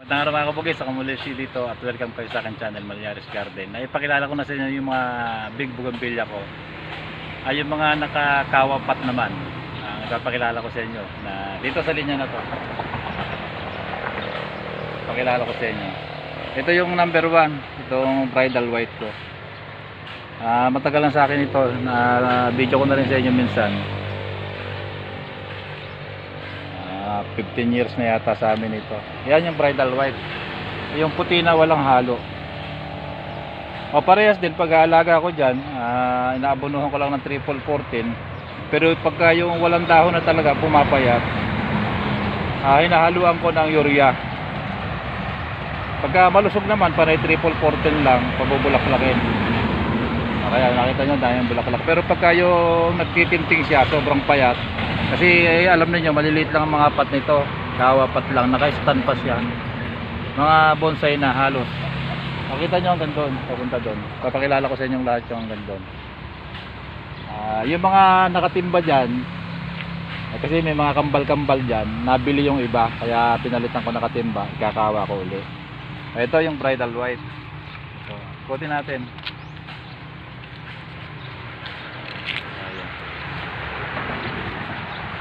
Magandang araw mga kabugis, ako muli si dito at welcome kayo sa akin channel Malyaris Garden. Ay ipakilala ko na sa inyo yung mga big bougainvillea ko. Ay yung mga nakakawapat naman. Uh, ipapakilala ko sa inyo na dito sa linya na to. Ipakilala ko sa inyo. Ito yung number one, itong bridal white ko. Ah, matagal lang sa akin ito, na video ko na rin sa inyo minsan. Ah, 15 years na yata sa amin ito. Yan yung bridal white. Yung puti na walang halo. O parehas din pag-aalaga ko dyan, ah, inaabonuhan ko lang ng triple 14. Pero pagka yung walang dahon na talaga pumapayat, ah, hinahaluan ko ng urea. Pagka malusog naman, panay triple 14 lang, pabubulaklakin. Kaya nakita nyo dahil yung bulaklak. Pero pagka yung nagtitinting siya, sobrang payat. Kasi eh, alam niyo maliliit lang ang mga pat nito. Kawapat lang, naka-stand pa siya. Mga bonsai na halos. Makita nyo hanggang doon, papunta doon. Papakilala ko sa inyong lahat yung hanggang doon. Ah, yung mga nakatimba dyan, eh, kasi may mga kambal-kambal dyan, nabili yung iba, kaya pinalitan ko nakatimba, kakawa ko uli. Ito yung bridal white. So, kutin natin. Ayan.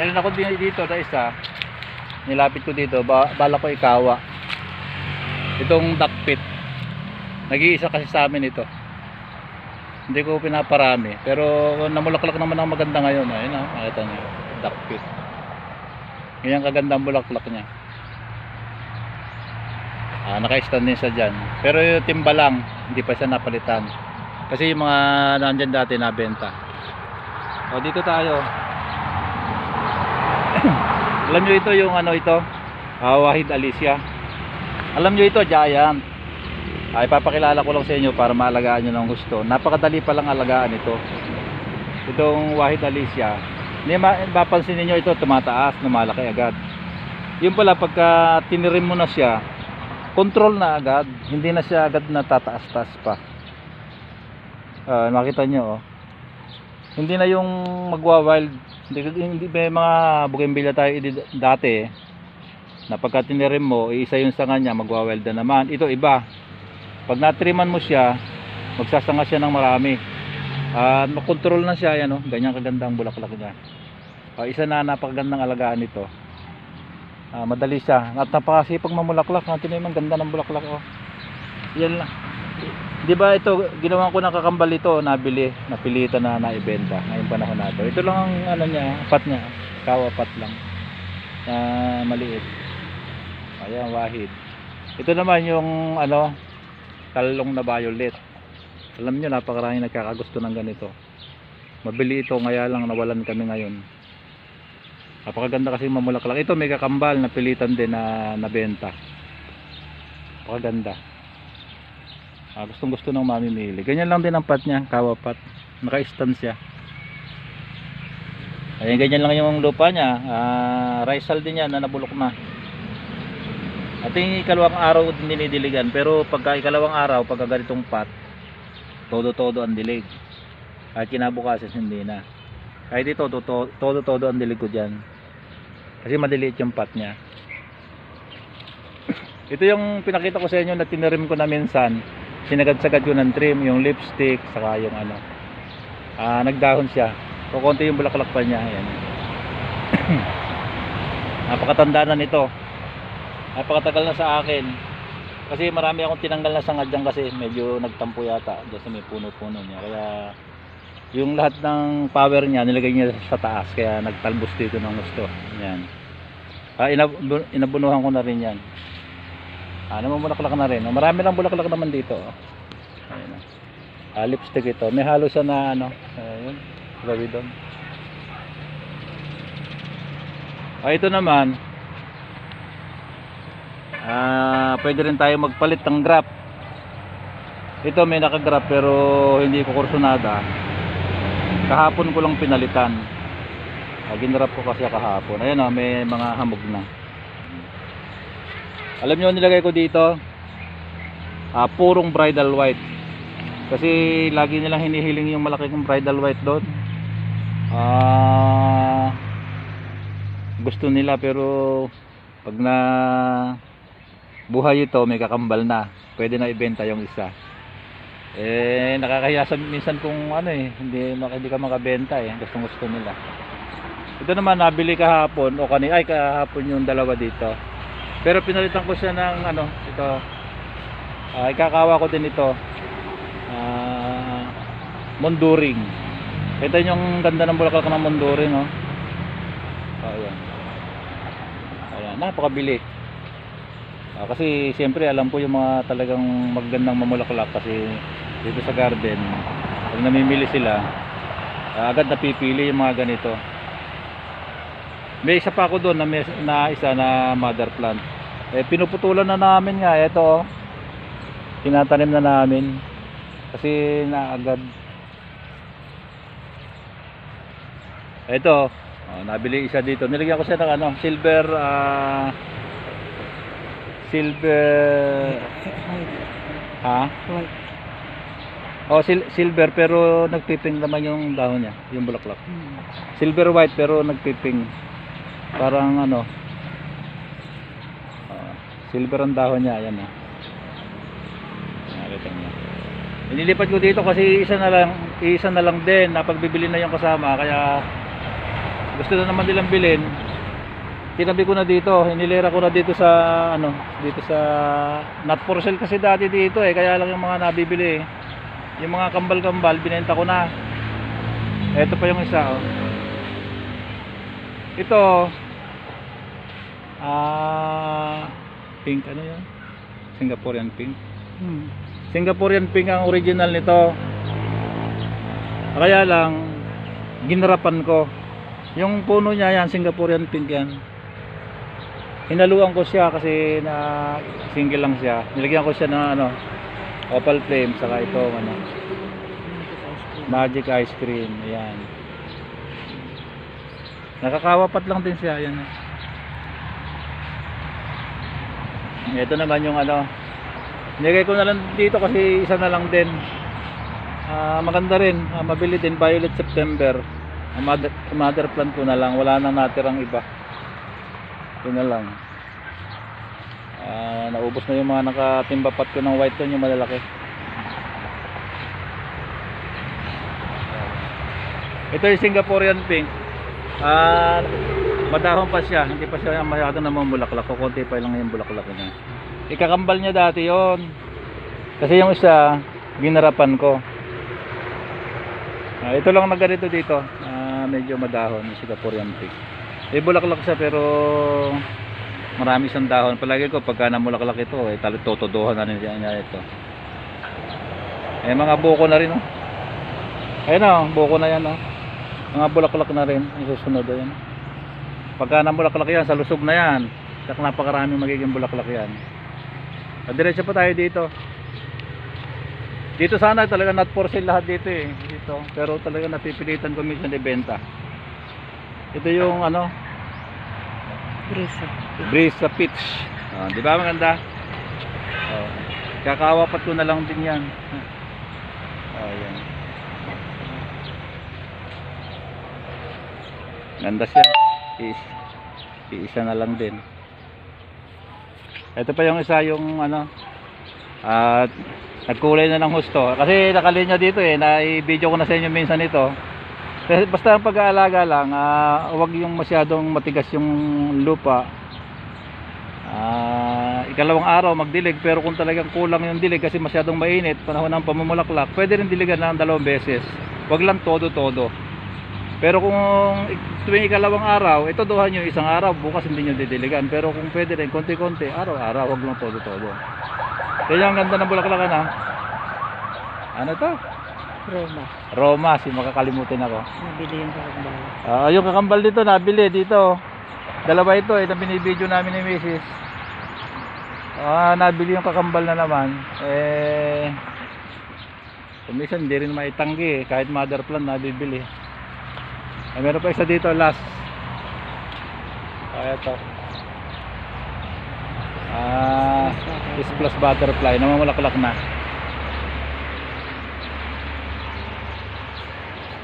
Meron ako dito na isa. Nilapit ko dito, ba bala ko ikawa. Itong duck pit. Nag-iisa kasi sa amin ito. Hindi ko pinaparami. Pero namulaklak naman ang maganda ngayon. Ayun na, makita niyo. Duck pit. Ganyan kaganda ang bulaklak niya. Ah, naka-stand din siya dyan. Pero yung timba lang, hindi pa siya napalitan. Kasi yung mga nandyan dati nabenta. O dito tayo. Alam nyo ito yung ano ito? Ah, Wahid Alicia. Alam nyo ito, giant. Ay, papakilala ko lang sa inyo para maalagaan nyo ng gusto. Napakadali palang alagaan ito. Itong Wahid Alicia. Hindi ma- mapapansin niyo ito, tumataas, lumalaki agad. Yung pala, pagka tinirim mo na siya, control na agad. Hindi na siya agad natataas-taas pa. Ah, makita nyo, oh. Hindi na yung magwa-wild. Hindi, hindi may mga bougainvillea tayo dati. Na pagka tinirim mo, isa yung sanga niya, magwa-wild na naman. Ito iba. Pag natriman mo siya, magsasanga siya ng marami. At makontrol na siya, yan, oh. ganyan kaganda ang bulaklak niya. Ah, isa na napakagandang alagaan nito. Ah, madali siya. At napakasipag mamulaklak. Natin naman ganda ng bulaklak. Oh. Yan lang. Di ba ito, ginawa ko ng kakambal ito, nabili, napilitan na naibenta ngayong panahon na ito. Ito lang ang ano niya, pat niya, kawa pat lang. Na maliit. Ayan, wahid. Ito naman yung ano, talong na violet. Alam niyo napakaraming nagkakagusto ng ganito. Mabili ito, ngaya lang nawalan kami ngayon. Napakaganda kasi mamulaklak. Ito may kakambal na pilitan din na nabenta. Napakaganda. Ah, gustong gusto ng mamimili. Ganyan lang din ang pat niya, kawa pat. Naka-stand siya. Ayan, ganyan lang yung lupa niya. Ah, risal din yan na nabulok na. At yung ikalawang araw din dinidiligan. Pero pagka ikalawang araw, pagka ganitong pat, todo-todo ang dilig. Kahit kinabukasan, hindi na. Kahit ito, todo- todo-todo ang dilig ko dyan. Kasi madiliit yung pat niya. Ito yung pinakita ko sa inyo na tinirim ko na minsan. Sinagad-sagad ko ng trim, yung lipstick, saka yung ano. Ah, nagdahon siya. Kukunti yung bulaklak pa niya. Ayan. Napakatanda na nito. Napakatagal na sa akin. Kasi marami akong tinanggal na sangad dyan kasi medyo nagtampo yata dyan sa may puno-puno niya. Kaya yung lahat ng power niya nilagay niya sa taas kaya nagtalbos dito ng gusto. Yan. Ah, inab inabunuhan ko na rin yan. Ah, namumulaklak na rin. Marami lang bulaklak naman dito. Ayun. Ah, lipstick ito. May halo sa na ano. Ayun. Gabi doon. Ah, ito naman. Ah, pwede rin tayo magpalit ng grap. Ito may nakagrap pero hindi ko kursunada. Kahapon ko lang pinalitan. Ah, ginrap ko kasi kahapon. Ayun oh, may mga hamog na. Alam niyo nilagay ko dito? Ah, purong bridal white. Kasi lagi nilang hinihiling yung malaking bridal white doon. Ah, gusto nila pero pag na buhay ito, may kakambal na. Pwede na ibenta yung isa. Eh, nakakahiya sa minsan kung ano eh, hindi, hindi ka makabenta eh. Gustong gusto nila. Ito naman, nabili kahapon, o kani, ay kahapon yung dalawa dito. Pero pinalitan ko siya ng ano, ito. Ah, ikakawa ko din ito. Ah, Monduring. Ito yung ganda ng bulaklak ng Monduring, oh. Oh, ayan. Ayan, napakabili. Ah, kasi siyempre alam ko yung mga talagang magandang mamulaklak kasi dito sa garden, pag namimili sila, ah, agad napipili yung mga ganito. May isa pa ako doon na, may, na isa na mother plant. Eh, pinuputulan na namin nga. Ito, oh. tinatanim na namin. Kasi na agad. Ito, oh, nabili isa dito. Nilagyan ko siya ng ano, silver, ah, silver, ha? White. Oh, sil- silver pero nagpiping naman yung dahon niya, yung bulaklak. Hmm. Silver white pero nagpiping. Parang ano. ah, silver ang dahon niya, ayan ah. Nakita niyo. Inilipat ko dito kasi isa na lang, isa na lang din napagbibili na yung kasama kaya gusto na naman nilang bilhin. Tinabi ko na dito, inilera ko na dito sa ano, dito sa not for sale kasi dati dito eh, kaya lang yung mga nabibili eh. Yung mga kambal-kambal binenta ko na. Ito pa yung isa oh. Ito ah pink ano yun? Singaporean pink. Hmm. Singaporean pink ang original nito. Kaya lang ginarapan ko. Yung puno niya yan, Singaporean pink yan. Hinaluan ko siya kasi na single lang siya. Nilagyan ko siya ng ano, opal flame saka ito ano, magic ice cream. Ayan. Nakakawapat lang din siya, ayan. Ito naman yung ano, nilagay ko na lang dito kasi isa na lang din. Ah, maganda rin, ah, mabili din Violet September. Ang mother, mother plant ko na lang, wala nang natirang iba. Ito na lang. Ah, naubos na yung mga nakatimbapat ko ng white tone yung malalaki. Ito yung Singaporean pink. Ah, madahon pa siya, hindi pa siya masyado namang bulaklak. Kukunti pa lang yung bulaklak niya. Ikakambal niya dati yon. Kasi yung isa, ginarapan ko. Ah, ito lang na ganito dito. Ah, medyo madahon yung Singaporean pink. Eh bulaklak siya pero marami siyang dahon. Palagi ko pagka namulaklak ito, eh totodohan na rin niya ito. Eh mga buko na rin oh. Ayun oh, buko na yan oh. Mga bulaklak na rin ang susunod ayan. Pagka namulaklak yan, sa lusog na yan. Sak napakaraming magiging bulaklak yan. Ah, Diretso pa tayo dito. Dito sana talaga not for sale lahat dito eh. Dito. Pero talaga napipilitan ko minsan ibenta. Ito yung ano, Brisa. Breeze sa pitch. Ah, di ba maganda? Oh. Kakawapat ko na lang din yan. Oh, yan. Ganda siya. Is, isa na lang din. Ito pa yung isa yung ano at nagkulay na ng husto. Kasi nakalinya dito eh, na-video ko na sa inyo minsan ito. Basta ang pag-aalaga lang, ah, huwag yung masyadong matigas yung lupa. Ah, ikalawang araw magdilig pero kung talagang kulang yung dilig kasi masyadong mainit, panahon ng pamumulaklak, pwede rin diligan ng dalawang beses. Huwag lang todo-todo. Pero kung tuwing ikalawang araw, ito duhan nyo isang araw, bukas hindi nyo didiligan. Pero kung pwede rin, konti-konti, araw-araw, huwag lang todo-todo. Kaya ang ganda ng bulaklakan ha. Ano to? Roma. Roma, si makakalimutin ako. Nabili yung kakambal. Ah, yung kakambal dito, nabili dito. Dalawa ito, ito binibideo namin ni Mrs. Ah, nabili yung kakambal na naman. Eh, kumisan hindi rin maitanggi eh. Kahit mother plant nabibili. Eh, meron pa isa dito, last. Ah, ito. Ah, is plus butterfly. Namamulaklak na.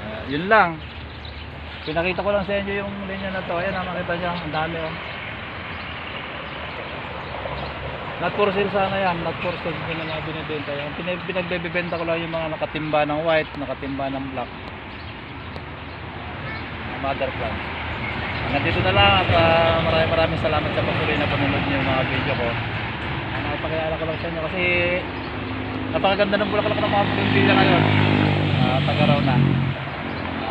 Ah, yun lang. Pinakita ko lang sa inyo yung linya na to. Ayan, ah, makita nyo. Ang dami oh. Not for sale sana yan, not for sale na mga binibenta. Pinag pinagbebenta ko lang yung mga nakatimba ng white, nakatimba ng black. Mother plant. Hanggang dito na lang at ah, maraming maraming salamat sa patuloy na panonood niyo mga video ko. Uh, nakipakilala ko lang sa inyo kasi napakaganda ng bulaklak ng mga bumbilya ngayon. Uh, tagaraw na.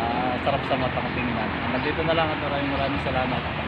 Ah, sarap sa mata kung tingnan. Hanggang dito na lang at maraming maraming salamat.